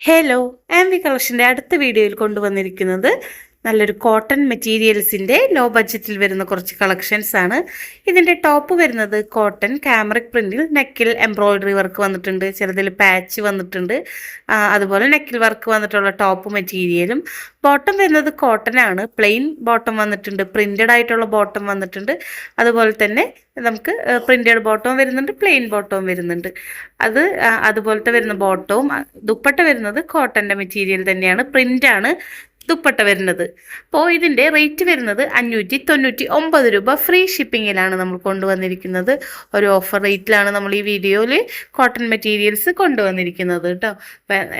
Hello ആംബി കളക്ഷന്റെ അടുത്ത വീഡിയോയിൽ കൊണ്ടുവന്നിരിക്കുന്നത് നല്ലൊരു കോട്ടൺ മെറ്റീരിയൽസിന്റെ ലോ ബഡ്ജറ്റിൽ വരുന്ന കുറച്ച് കളക്ഷൻസ് ആണ്. ഇതിന്റെ ടോപ്പ് വരുന്നത് കോട്ടൺ ക്യാമറിക് പ്രിന്റിൽ നെക്കിൽ എംബ്രോയിഡറി വർക്ക് വന്നിട്ടുണ്ട്. ചിലതിൽ പാച്ച് വന്നിട്ടുണ്ട്. അതുപോലെ നെക്കിൽ വർക്ക് വന്നിട്ടുള്ള ടോപ്പ് മെറ്റീരിയലും ബോട്ടം വരുന്നത് കോട്ടൺ ആണ്. പ്ലെയിൻ ബോട്ടം വന്നിട്ടുണ്ട്. പ്രിന്റഡ് ആയിട്ടുള്ള ബോട്ടം വന്നിട്ടുണ്ട്. അതുപോലെ തന്നെ നമുക്ക് പ്രിന്റഡ് ബോട്ടവും വരുന്നുണ്ട് പ്ലെയിൻ ബോട്ടവും വരുന്നുണ്ട്. അത് അതുപോലത്തെ വരുന്ന ബോട്ടവും ദുപ്പട്ട വരുന്നത് കോട്ടന്റെ മെറ്റീരിയൽ തന്നെയാണ്. പ്രിന്റാണ് ദുപ്പട്ട വരുന്നത്. അപ്പോൾ ഇതിന്റെ റേറ്റ് വരുന്നത് അഞ്ഞൂറ്റി തൊണ്ണൂറ്റി ഒമ്പത് രൂപ ഫ്രീ ഷിപ്പിങ്ങിലാണ് നമ്മൾ കൊണ്ടുവന്നിരിക്കുന്നത്. ഒരു ഓഫർ റേറ്റിലാണ് നമ്മൾ ഈ വീഡിയോയിൽ കോട്ടൺ മെറ്റീരിയൽസ് കൊണ്ടുവന്നിരിക്കുന്നത് കേട്ടോ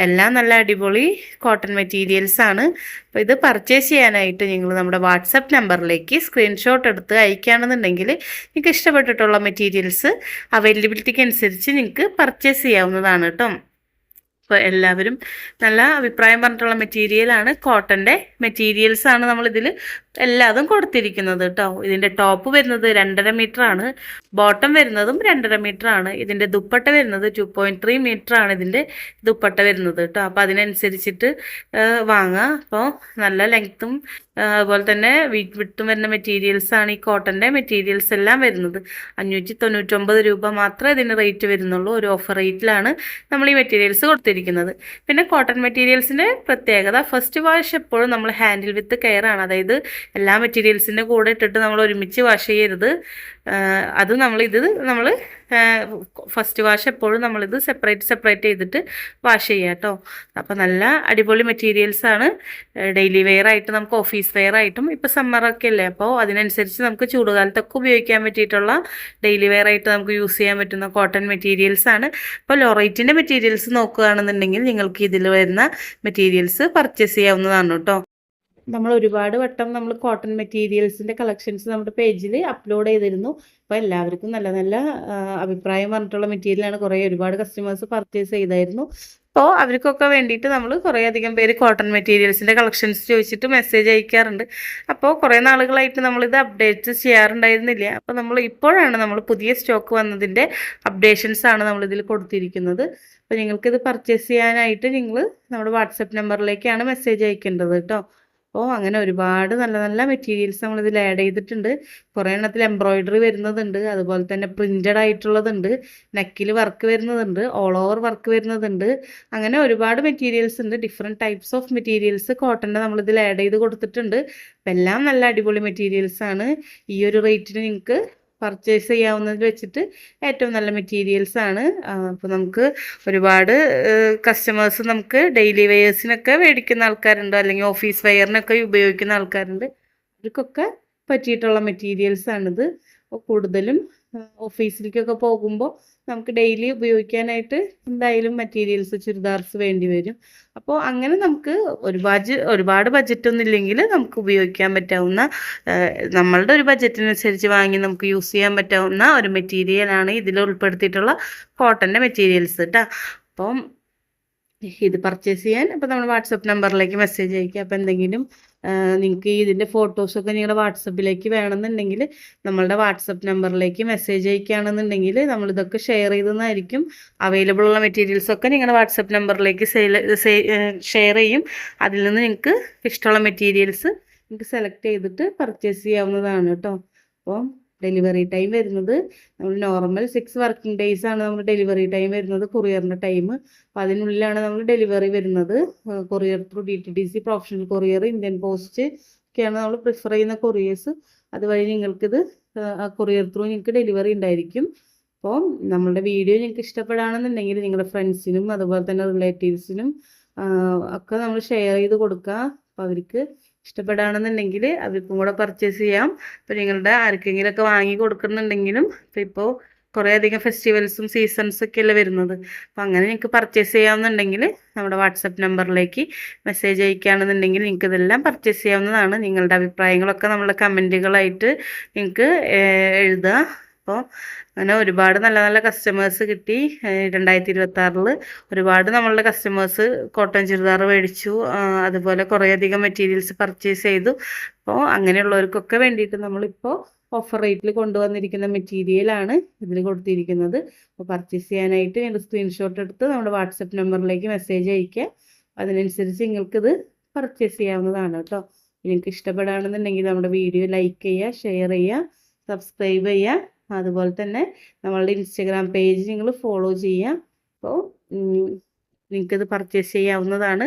എല്ലാം നല്ല അടിപൊളി കോട്ടൺ മെറ്റീരിയൽസ് ആണ്. അപ്പോൾ ഇത് പർച്ചേസ് ചെയ്യാനായിട്ട് നിങ്ങൾ നമ്മുടെ വാട്സപ്പ് നമ്പറിലേക്ക് സ്ക്രീൻഷോട്ട് എടുത്ത് അയക്കുകയാണെന്നുണ്ടെങ്കിൽ നിങ്ങൾക്ക് ഇഷ്ടപ്പെട്ടിട്ടുള്ള മെറ്റീരിയൽസ് അവൈലബിലിറ്റിക്ക് അനുസരിച്ച് നിങ്ങൾക്ക് പർച്ചേസ് ചെയ്യാവുന്നതാണ് കേട്ടോ അപ്പോൾ എല്ലാവരും നല്ല അഭിപ്രായം പറഞ്ഞിട്ടുള്ള മെറ്റീരിയലാണ് കോട്ടന്റെ മെറ്റീരിയൽസ് ആണ് നമ്മളിതിൽ എല്ലാതും കൊടുത്തിരിക്കുന്നത് കേട്ടോ ഇതിന്റെ ടോപ്പ് വരുന്നത് രണ്ടര ആണ്. ബോട്ടം വരുന്നതും രണ്ടര ആണ്. ഇതിന്റെ ദുപ്പട്ട വരുന്നത് ടു പോയിന്റ് ത്രീ ആണ് ഇതിന്റെ ദുപ്പട്ട വരുന്നത് കേട്ടോ അപ്പോൾ അതിനനുസരിച്ചിട്ട് വാങ്ങുക വാങ്ങാം. അപ്പോൾ നല്ല ലെങ്ത്തും അതുപോലെ തന്നെ വിട്ടും വരുന്ന മെറ്റീരിയൽസ് ആണ് ഈ കോട്ടന്റെ മെറ്റീരിയൽസ് എല്ലാം വരുന്നത്. അഞ്ഞൂറ്റി തൊണ്ണൂറ്റൊമ്പത് രൂപ മാത്രമേ ഇതിന് റേറ്റ് വരുന്നുള്ളൂ. ഒരു ഓഫർ റേറ്റിലാണ് നമ്മൾ ഈ മെറ്റീരിയൽസ് കൊടുത്തിരിക്കുന്നത്. പിന്നെ കോട്ടൺ മെറ്റീരിയൽസിന്റെ പ്രത്യേകത ഫസ്റ്റ് വാഷ് എപ്പോഴും നമ്മൾ ഹാൻഡിൽ വിത്ത് കെയർ ആണ്. അതായത് എല്ലാ മെറ്റീരിയൽസിന്റെ കൂടെ ഇട്ടിട്ട് നമ്മൾ ഒരുമിച്ച് വാഷ് ചെയ്യരുത്. അത് നമ്മൾ നമ്മളിത് നമ്മൾ ഫസ്റ്റ് വാഷ് എപ്പോഴും നമ്മളിത് സെപ്പറേറ്റ് സെപ്പറേറ്റ് ചെയ്തിട്ട് വാഷ് ചെയ്യുക കേട്ടോ അപ്പോൾ നല്ല അടിപൊളി മെറ്റീരിയൽസാണ് ഡെയിലി വെയർ ആയിട്ട് നമുക്ക് ഓഫീസ് വെയർ ആയിട്ടും ഇപ്പോൾ സമ്മറൊക്കെ അല്ലേ? അപ്പോൾ അതിനനുസരിച്ച് നമുക്ക് ചൂടുകാലത്തൊക്കെ ഉപയോഗിക്കാൻ പറ്റിയിട്ടുള്ള ഡെയിലി വെയർ ആയിട്ട് നമുക്ക് യൂസ് ചെയ്യാൻ പറ്റുന്ന കോട്ടൺ മെറ്റീരിയൽസ് ആണ്. അപ്പോൾ ലോറൈറ്റിന്റെ മെറ്റീരിയൽസ് നോക്കുകയാണെന്നുണ്ടെങ്കിൽ നിങ്ങൾക്ക് ഇതിൽ വരുന്ന മെറ്റീരിയൽസ് പർച്ചേസ് ചെയ്യാവുന്നതാണ് കേട്ടോ നമ്മൾ ഒരുപാട് വട്ടം നമ്മൾ കോട്ടൺ മെറ്റീരിയൽസിന്റെ കളക്ഷൻസ് നമ്മുടെ പേജിൽ അപ്ലോഡ് ചെയ്തിരുന്നു. അപ്പോൾ എല്ലാവർക്കും നല്ല നല്ല അഭിപ്രായം പറഞ്ഞിട്ടുള്ള മെറ്റീരിയലാണ് കുറേ ഒരുപാട് കസ്റ്റമേഴ്സ് പർച്ചേസ് ചെയ്തായിരുന്നു. അപ്പോൾ അവർക്കൊക്കെ വേണ്ടിയിട്ട് നമ്മൾ കുറേ അധികം പേര് കോട്ടൺ മെറ്റീരിയൽസിന്റെ കളക്ഷൻസ് ചോദിച്ചിട്ട് മെസ്സേജ് അയക്കാറുണ്ട്. അപ്പോൾ കുറേ നാളുകളായിട്ട് നമ്മളിത് അപ്ഡേറ്റ്സ് ചെയ്യാറുണ്ടായിരുന്നില്ല. അപ്പോൾ നമ്മൾ ഇപ്പോഴാണ് നമ്മൾ പുതിയ സ്റ്റോക്ക് വന്നതിന്റെ അപ്ഡേഷൻസ് ആണ് നമ്മളിതിൽ കൊടുത്തിരിക്കുന്നത്. അപ്പോൾ നിങ്ങൾക്കിത് പർച്ചേസ് ചെയ്യാനായിട്ട് നിങ്ങൾ നമ്മുടെ വാട്സപ്പ് നമ്പറിലേക്കാണ് മെസ്സേജ് അയക്കേണ്ടത് കേട്ടോ. അപ്പോൾ അങ്ങനെ ഒരുപാട് നല്ല നല്ല മെറ്റീരിയൽസ് നമ്മളിതിൽ ആഡ് ചെയ്തിട്ടുണ്ട്. കുറേ എണ്ണത്തിൽ എംബ്രോയിഡറി വരുന്നതുണ്ട്. അതുപോലെ തന്നെ പ്രിന്റഡ് ആയിട്ടുള്ളതുണ്ട്. നെക്കിൽ വർക്ക് വരുന്നതുണ്ട്. ഓൾ ഓവർ വർക്ക് വരുന്നതുണ്ട്. അങ്ങനെ ഒരുപാട് മെറ്റീരിയൽസ് ഉണ്ട്. ഡിഫറെന്റ് ടൈപ്സ് ഓഫ് മെറ്റീരിയൽസ് കോട്ടന്റെ നമ്മളിതിൽ ആഡ് ചെയ്ത് കൊടുത്തിട്ടുണ്ട്. എല്ലാം നല്ല അടിപൊളി മെറ്റീരിയൽസ് ആണ്. ഈ ഒരു റേറ്റിന് നിങ്ങൾക്ക് പർച്ചേസ് ചെയ്യാവുന്നതിൽ വെച്ചിട്ട് ഏറ്റവും നല്ല മെറ്റീരിയൽസ് ആണ്. അപ്പോൾ നമുക്ക് ഒരുപാട് കസ്റ്റമേഴ്സ് നമുക്ക് ഡെയിലി വെയേഴ്സിനൊക്കെ മേടിക്കുന്ന ആൾക്കാരുണ്ട് അല്ലെങ്കിൽ ഓഫീസ് വെയറിനൊക്കെ ഉപയോഗിക്കുന്ന ആൾക്കാരുണ്ട്. അവർക്കൊക്കെ പറ്റിയിട്ടുള്ള മെറ്റീരിയൽസ് ആണിത്. കൂടുതലും ഓഫീസിലേക്കൊക്കെ പോകുമ്പോൾ നമുക്ക് ഡെയിലി ഉപയോഗിക്കാനായിട്ട് എന്തായാലും മെറ്റീരിയൽസ് ചുരിദാർസ് വേണ്ടി വരും. അപ്പോൾ അങ്ങനെ നമുക്ക് ഒരുപാട് ഒരുപാട് ബജറ്റൊന്നും ഇല്ലെങ്കിൽ നമുക്ക് ഉപയോഗിക്കാൻ പറ്റാവുന്ന നമ്മളുടെ ഒരു ബജറ്റിനനുസരിച്ച് വാങ്ങി നമുക്ക് യൂസ് ചെയ്യാൻ പറ്റാവുന്ന ഒരു മെറ്റീരിയലാണ് ഇതിൽ ഉൾപ്പെടുത്തിയിട്ടുള്ള കോട്ടന്റെ മെറ്റീരിയൽസ് കേട്ടോ അപ്പം ഇത് പർച്ചേസ് ചെയ്യാൻ. അപ്പോൾ നമ്മൾ വാട്സപ്പ് നമ്പറിലേക്ക് മെസ്സേജ് അയക്കുക അപ്പോൾ എന്തെങ്കിലും നിങ്ങൾക്ക് ഇതിന്റെ ഫോട്ടോസൊക്കെ നിങ്ങളുടെ വാട്സപ്പിലേക്ക് വേണമെന്നുണ്ടെങ്കിൽ നമ്മളുടെ വാട്സപ്പ് നമ്പറിലേക്ക് മെസ്സേജ് അയക്കുകയാണെന്നുണ്ടെങ്കിൽ നമ്മളിതൊക്കെ ഷെയർ ചെയ്തെന്നായിരിക്കും. അവൈലബിൾ ഉള്ള മെറ്റീരിയൽസ് ഒക്കെ നിങ്ങളുടെ വാട്സപ്പ് നമ്പറിലേക്ക് ഷെയർ ചെയ്യും. അതിൽ നിന്ന് നിങ്ങൾക്ക് ഇഷ്ടമുള്ള മെറ്റീരിയൽസ് നിങ്ങൾക്ക് സെലക്ട് ചെയ്തിട്ട് പർച്ചേസ് ചെയ്യാവുന്നതാണ് കേട്ടോ. അപ്പോൾ ഡെലിവറി ടൈം വരുന്നത്. നമ്മൾ നോർമൽ സിക്സ് വർക്കിംഗ് ഡേയ്സ് ആണ് നമ്മൾ ഡെലിവറി ടൈം വരുന്നത് കൊറിയറിന്റെ ടൈം അപ്പോൾ അതിനുള്ളിലാണ് നമ്മൾ ഡെലിവറി വരുന്നത്. Courier through D T D C professional courier Indian post ഒക്കെയാണ് നമ്മൾ പ്രിഫർ ചെയ്യുന്ന കൊറിയേഴ്സ് അതുവഴി നിങ്ങൾക്കിത് കൊറിയർ ത്രൂ നിങ്ങൾക്ക് ഡെലിവറി ഉണ്ടായിരിക്കും. അപ്പോൾ നമ്മളുടെ വീഡിയോ നിങ്ങൾക്ക് ഇഷ്ടപ്പെടുകയാണെന്നുണ്ടെങ്കിൽ നിങ്ങളുടെ ഫ്രണ്ട്സിനും അതുപോലെ തന്നെ റിലേറ്റീവ്സിനും ഒക്കെ നമ്മൾ ഷെയർ ചെയ്ത് കൊടുക്കുക. അപ്പോൾ അവർക്ക് ഇഷ്ടപ്പെടുകയാണെന്നുണ്ടെങ്കിൽ അവർക്കും കൂടെ പർച്ചേസ് ചെയ്യാം. ഇപ്പം നിങ്ങളുടെ ആർക്കെങ്കിലുമൊക്കെ വാങ്ങി കൊടുക്കുന്നുണ്ടെങ്കിലും ഇപ്പോൾ ഇപ്പോൾ കുറേ അധികം ഫെസ്റ്റിവൽസും സീസൺസ് ഒക്കെ അല്ലേ വരുന്നത്. അപ്പം അങ്ങനെ നിങ്ങൾക്ക് പർച്ചേസ് ചെയ്യാമെന്നുണ്ടെങ്കിൽ നമ്മുടെ വാട്സപ്പ് നമ്പറിലേക്ക് മെസ്സേജ് അയക്കുകയാണെന്നുണ്ടെങ്കിൽ നിങ്ങൾക്ക് ഇതെല്ലാം പർച്ചേസ് ചെയ്യാവുന്നതാണ്. നിങ്ങളുടെ അഭിപ്രായങ്ങളൊക്കെ നമ്മുടെ കമന്റുകളായിട്ട് നിങ്ങൾക്ക് എഴുതുക. അപ്പോൾ അങ്ങനെ ഒരുപാട് നല്ല നല്ല കസ്റ്റമേഴ്സ് കിട്ടി. രണ്ടായിരത്തി ഇരുപത്തി ആറിൽ ഒരുപാട് നമ്മളുടെ കസ്റ്റമേഴ്സ് കോട്ടൺ ചുരിദാർ മേടിച്ചു. അതുപോലെ കുറേയധികം മെറ്റീരിയൽസ് പർച്ചേസ് ചെയ്തു. അപ്പോൾ അങ്ങനെയുള്ളവർക്കൊക്കെ വേണ്ടിയിട്ട് നമ്മളിപ്പോൾ ഓഫർ റേറ്റിൽ കൊണ്ടുവന്നിരിക്കുന്ന മെറ്റീരിയലാണ് ഇതിൽ കൊടുത്തിരിക്കുന്നത്. അപ്പോൾ പർച്ചേസ് ചെയ്യാനായിട്ട് നിങ്ങൾ സ്ക്രീൻഷോട്ട് എടുത്ത് നമ്മുടെ വാട്സപ്പ് നമ്പറിലേക്ക് മെസ്സേജ് അയക്കുക അതിനനുസരിച്ച് നിങ്ങൾക്കിത് പർച്ചേസ് ചെയ്യാവുന്നതാണ് കേട്ടോ. നിങ്ങൾക്ക് ഇഷ്ടപ്പെടുകയാണെന്നുണ്ടെങ്കിൽ നമ്മുടെ വീഡിയോ ലൈക്ക് ചെയ്യുക ഷെയർ ചെയ്യുക സബ്സ്ക്രൈബ് ചെയ്യുക. അതുപോലെ തന്നെ നമ്മളുടെ ഇൻസ്റ്റഗ്രാം പേജ് നിങ്ങൾ ഫോളോ ചെയ്യുക അപ്പോൾ നിങ്ങൾക്കത് പർച്ചേസ് ചെയ്യാവുന്നതാണ്.